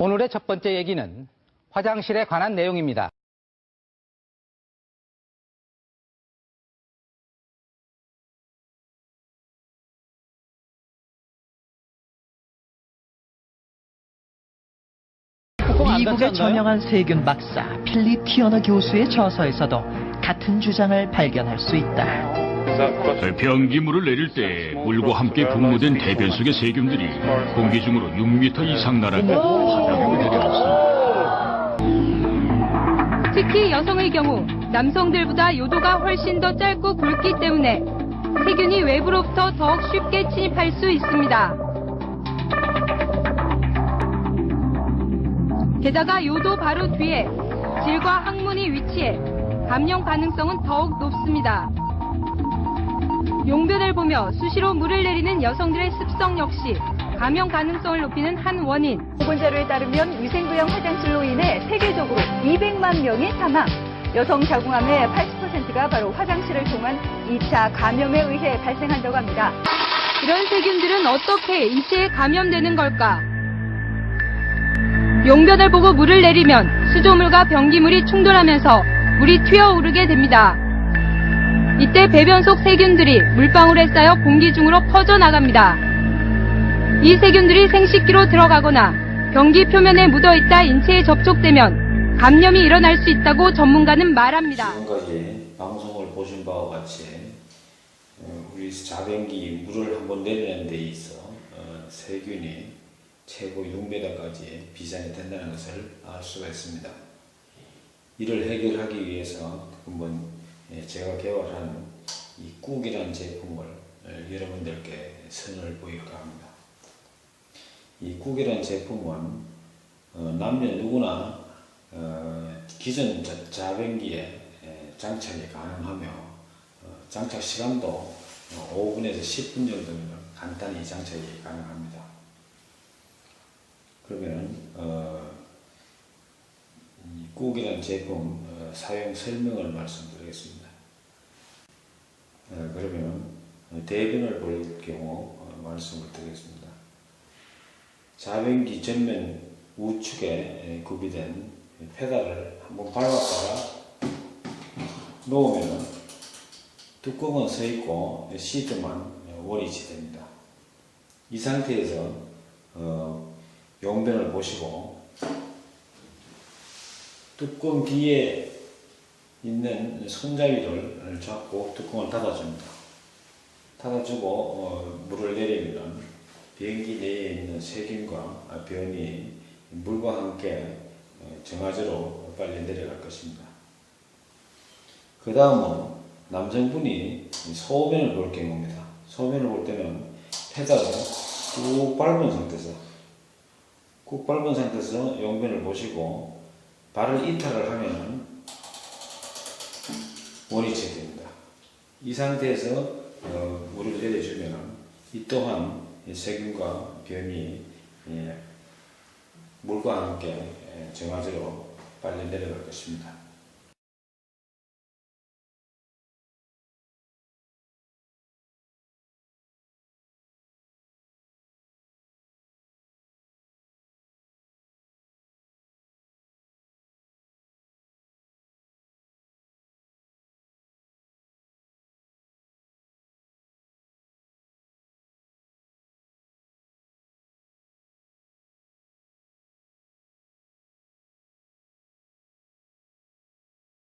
오늘의 첫 번째 얘기는 화장실에 관한 내용입니다. 미국의 저명한 세균 박사 필립 티어너 교수의 저서에서도 같은 주장을 발견할 수 있다. 변기물을 내릴 때 물과 함께 분무된 대변 속의 세균들이 공기 중으로 6m 이상 날아가 바 특히 여성의 경우 남성들보다 요도가 훨씬 더 짧고 굵기 때문에 세균이 외부로부터 더욱 쉽게 침입할 수 있습니다. 게다가 요도 바로 뒤에 질과 항문이 위치해 감염 가능성은 더욱 높습니다. 용변을 보며 수시로 물을 내리는 여성들의 습성 역시 감염 가능성을 높이는 한 원인. 보건자료에 따르면 위생부양 화장실로 인해 세계적으로 200만 명이 사망. 여성 자궁암의 80%가 바로 화장실을 통한 2차 감염에 의해 발생한다고 합니다. 이런 세균들은 어떻게 이체에 감염되는 걸까? 용변을 보고 물을 내리면 수조물과 변기물이 충돌하면서 물이 튀어오르게 됩니다. 이때 배변 속 세균들이 물방울에 쌓여 공기 중으로 퍼져나갑니다. 이 세균들이 생식기로 들어가거나 변기 표면에 묻어있다 인체에 접촉되면 감염이 일어날 수 있다고 전문가는 말합니다. 지금까지 방송을 보신 바와 같이 어, 우리 자변기 물을 한번 내리는 데 있어 어, 세균이 최고 6m까지 비상이 된다는 것을 알 수가 있습니다. 이를 해결하기 위해서 한번 예, 제가 개발한 이 꾹이라는 제품을 어, 여러분들께 선을 보일까 합니다. 이 꾹이라는 제품은 어, 남녀 누구나 어, 기존 자, 자변기에 에, 장착이 가능하며 어, 장착 시간도 어, 5분에서 10분 정도면 간단히 장착이 가능합니다. 그러면 어, 이 꾹이라는 제품 어, 사용 설명을 말씀드리겠습니다. 어, 그러면 어, 대변을 볼 경우 어, 말씀을 드리겠습니다. 자변기 전면 우측에 에, 구비된 페달을 한번 밟았다가 놓으면 뚜껑은 서 있고 시트만 원위치 됩니다. 이 상태에서 어, 용변을 보시고 뚜껑 뒤에 있는 손잡이를 잡고 뚜껑을 닫아줍니다. 닫아주고 어, 비행기 내에 있는 세균과 변이 물과 함께 어, 정화제로 빨리 내려갈 것입니다. 그 다음은 남성분이 소변을 볼 경우입니다. 소변을 볼 때는 페달을 꾹 밟은 상태에서 꾹 밟은 상태에서 용변을 보시고 발을 이탈을 하면 원위치 됩니다. 이 상태에서 어, 물을 내려주면 이 또한 이 세균과 변이 예, 물과 함께 예, 정화제로 빨리 내려갈 것입니다.